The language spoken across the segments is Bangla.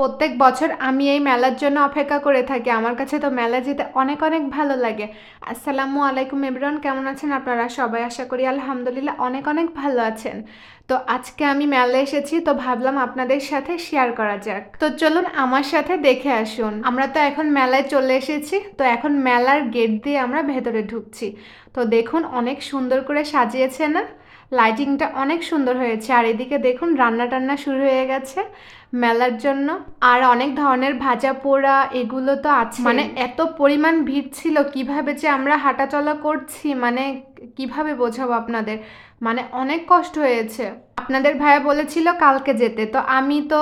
প্রত্যেক বছর আমি এই মেলার জন্য অপেক্ষা করে থাকি। আমার কাছে তো মেলা যেতে অনেক অনেক ভালো লাগে। আসসালামু আলাইকুম এভরিওয়ান কেমন আছেন আপনারা? সবাই আশা করি আলহামদুলিল্লাহ অনেক অনেক ভালো আছেন। তো আজকে আমি মেলা এসেছি, তো ভাবলাম আপনাদের সাথে শেয়ার করা যাক। তো চলুন আমার সাথে দেখে আসুন। আমরা তো এখন মেলায় চলে এসেছি, তো এখন মেলার গেট দিয়ে আমরা ভেতরে ঢুকছি। তো দেখুন, অনেক সুন্দর করে সাজিয়েছে না? লাইটিংটা অনেক সুন্দর হয়েছে। আর এদিকে দেখুন রান্না টান্না শুরু হয়ে গেছে। মেলার জন্য। আর অনেক ধরনের ভাজা পোড়া এগুলো তো আছে। মানে এত পরিমাণ ভিড় ছিল, কীভাবে যে আমরা হাঁটাচলা করছি মানে কীভাবে বোঝাবো আপনাদের? মানে অনেক কষ্ট হয়েছে। আপনাদের ভাইয়া বলেছিল কালকে যেতে, তো আমি তো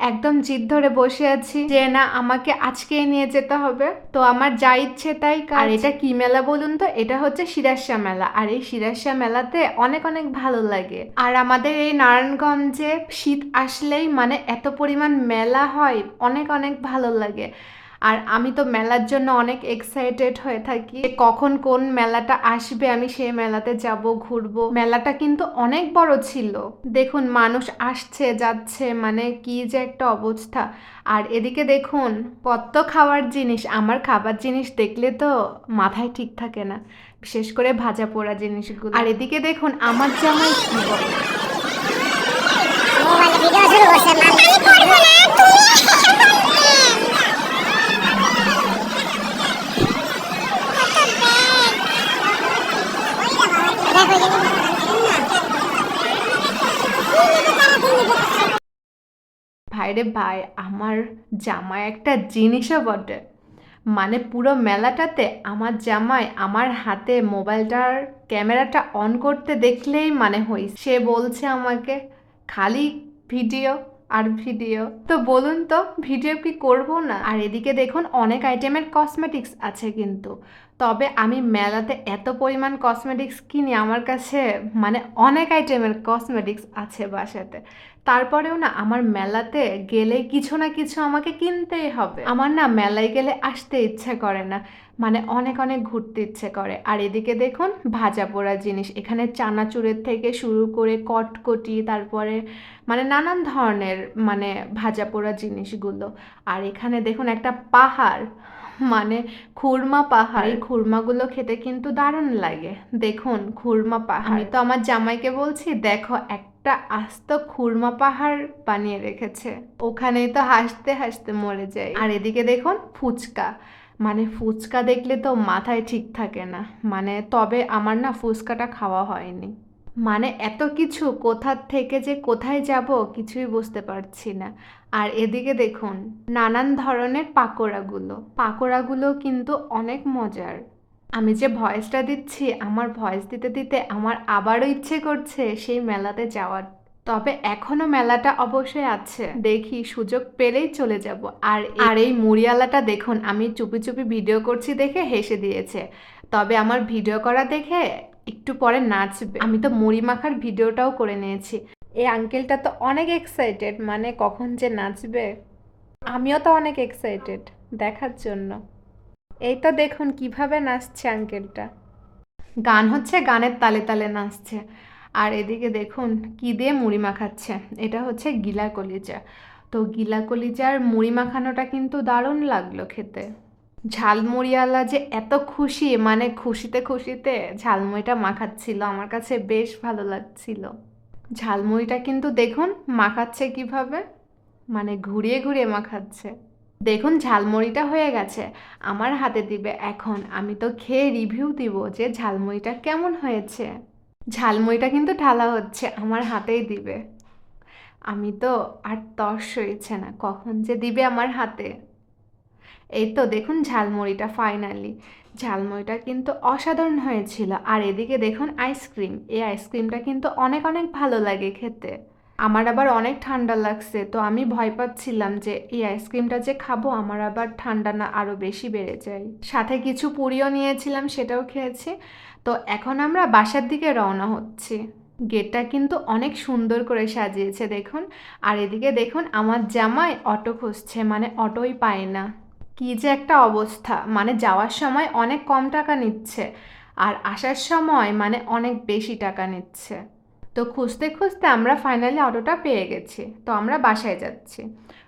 একদম জিদ ধরে বসে আছি যে না, আমাকে আজকেই নিয়ে যেতে হবে। তো আমার যা ইচ্ছে তাই। আর এটা কি মেলা বলুন তো? এটা হচ্ছে সিরাসা মেলা। আর এই সিরাসা মেলাতে অনেক অনেক ভালো লাগে। আর আমাদের এই নারায়ণগঞ্জে শীত আসলেই মানে এত পরিমাণ মেলা হয়, অনেক অনেক ভালো লাগে। আর আমি তো মেলার জন্য অনেক এক্সাইটেড হয়ে থাকি কখন কোন মেলাটা আসবে আমি সেই মেলাতে যাব ঘুরবো। মেলাটা কিন্তু অনেক বড় ছিল। দেখুন মানুষ আসছে যাচ্ছে মানে কি যে একটা অবস্থা। আর এদিকে দেখুন কত খাওয়ার জিনিস আমার খাবার জিনিস দেখলে তো মাথায় ঠিক থাকে না বিশেষ করে ভাজা পোড়া জিনিসগুলো। আর এদিকে দেখুন আমার জামাই কি বলে? ভাইরে ভাই, আমার জামায় একটা জিনিসও বটে। মানে পুরো মেলাটাতে আমার জামাই আমার হাতে মোবাইলটার ক্যামেরাটা অন করতে দেখলেই মানে হই সে বলছে আমাকে, খালি ভিডিও আর ভিডিও। তো বলুন তো, ভিডিও কি করব না? আর এদিকে দেখুন, অনেক আইটেমের কসমেটিক্স আছে কিন্তু। তবে আমি মেলাতে এত পরিমাণ কসমেটিক্স কিনি আমার কাছে মানে অনেক আইটেমের কসমেটিক্স আছে বাসাতে। তারপরেও না, আমার মেলাতে গেলে কিছু না কিছু আমাকে কিনতেই হবে। আমার না, মেলায় গেলে আসতে ইচ্ছে করে না। মানে অনেক অনেক ঘুরতে ইচ্ছে করে। আর এদিকে দেখুন, ভাজা পোড়া জিনিস। এখানে চানাচুরের থেকে শুরু করে কটকটি, তারপরে মানে নানান ধরনের মানে ভাজা পোড়া জিনিসগুলো। আর এখানে দেখুন একটা পাহাড় মানে খুরমা পাহাড়। এই খুরমাগুলো খেতে কিন্তু দারুণ লাগে। দেখুন, খুরমা পাহাড়। তো আমার জামাইকে বলছি, দেখো, একটা আস্ত খুরমা পাহাড় বানিয়ে রেখেছে। ওখানেই তো হাসতে হাসতে মরে যায়। আর এদিকে দেখুন, ফুচকা। মানে ফুচকা দেখলে তো মাথায় ঠিক থাকে না। মানে তবে আমার না ফুচকাটা খাওয়া হয়নি। মানে এত কিছু কোথার থেকে যে কোথায় যাব কিছুই বুঝতে পারছি না। আর এদিকে দেখুন, নানান ধরনের পাকোড়াগুলো। পাকোড়াগুলো কিন্তু অনেক মজার। আমি যে ভয়েসটা দিচ্ছি, আমার ভয়েস দিতে দিতে আমার আবারও ইচ্ছে করছে সেই মেলাতে যাওয়ার। তবে এখনও মেলাটা অবশ্যই আছে। দেখি সুযোগ পেলেই চলে যাব। আর আর এই মুড়িয়ালাটা দেখুন আমি চুপি চুপি ভিডিও করছি দেখে হেসে দিয়েছে। তবে আমার ভিডিও করা দেখে একটু পরে নাচবে। আমি তো মুড়ি মাখার ভিডিওটাও করে নিয়েছি। এই আঙ্কেলটা তো অনেক এক্সাইটেড মানে কখন যে নাচবে? আমিও তো অনেক এক্সাইটেড দেখার জন্য। এই তো দেখুন কীভাবে নাচছে আঙ্কেলটা। গান হচ্ছে গানের তালে তালে নাচছে। আর এদিকে দেখুন কি দিয়ে মুড়ি মাখাচ্ছে। এটা হচ্ছে গিলা কলিজা। তো গিলা কলিজার মুড়ি মাখানোটা কিন্তু দারুণ লাগল খেতে। ঝালমুড়িওয়ালা যে এত খুশি মানে খুশিতে খুশিতে ঝালমুড়িটা মাখাচ্ছিল, আমার কাছে বেশ ভালো লাগছিল। ঝালমুড়িটা কিন্তু দেখুন মাখাচ্ছে কীভাবে মানে ঘুরিয়ে ঘুরিয়ে মাখাচ্ছে। দেখুন ঝালমুড়িটা হয়ে গেছে, আমার হাতে দিবে। এখন আমি তো খেয়ে রিভিউ দিব যে ঝালমুড়িটা কেমন হয়েছে। ঝালমুড়িটা কিন্তু ঢালা হচ্ছে, আমার হাতেই দিবে। আমি তো আর তর্স হয়েছে না, কখন যে দিবে আমার হাতে। এই তো দেখুন ঝালমুড়িটা ফাইনালি ঝালমুড়িটা কিন্তু অসাধারণ হয়েছিল। আর এদিকে দেখুন আইসক্রিম এই আইসক্রিমটা কিন্তু অনেক অনেক ভালো লাগে খেতে। আমার আবার অনেক ঠান্ডা লাগছে, তো আমি ভয় পাচ্ছিলাম যে এই আইসক্রিমটা যে খাব, আমার আবার ঠান্ডা না আরও বেশি বেড়ে যায়। সাথে কিছু পুরিও নিয়েছিলাম, সেটাও খেয়েছি। তো এখন আমরা বাসার দিকে রওনা হচ্ছি। গেটটা কিন্তু অনেক সুন্দর করে সাজিয়েছে, দেখুন। আর এদিকে দেখুন, আমার জামাই অটো খুঁজছে মানে অটোই পায় না। কি যে একটা অবস্থা মানে যাওয়ার সময় অনেক কম টাকা নিচ্ছে, আর আসার সময় মানে অনেক বেশি টাকা নিচ্ছে। তো খুঁজতে খুঁজতে আমরা ফাইনালি অটোটা পেয়ে গেছি। তো আমরা বাসায় যাচ্ছি।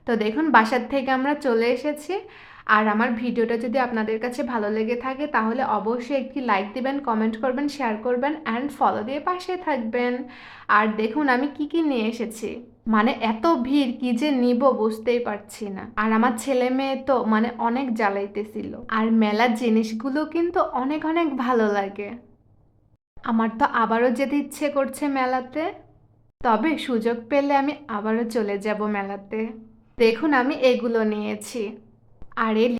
তো দেখুন, বাসার থেকে আমরা চলে এসেছি। আর আমার ভিডিওটা যদি আপনাদের কাছে ভালো লেগে থাকে, তাহলে অবশ্যই একটি লাইক দিবেন কমেন্ট করবেন শেয়ার করবেন অ্যান্ড ফলো দিয়ে পাশে থাকবেন। আর দেখুন, আমি কি কি নিয়ে এসেছি। মানে এত ভিড়, কি যে নিব বুঝতেই পারছি না। আর আমার ছেলে মেয়ে তো মানে অনেক জ্বালাইতেছিল। আর মেলার জিনিসগুলো কিন্তু অনেক অনেক ভালো লাগে। আমার তো আবারও যেতে ইচ্ছে করছে মেলাতে। তবে সুযোগ পেলে আমি আবারও চলে যাব মেলাতে। দেখুন আমি এগুলো নিয়েছি। আর এই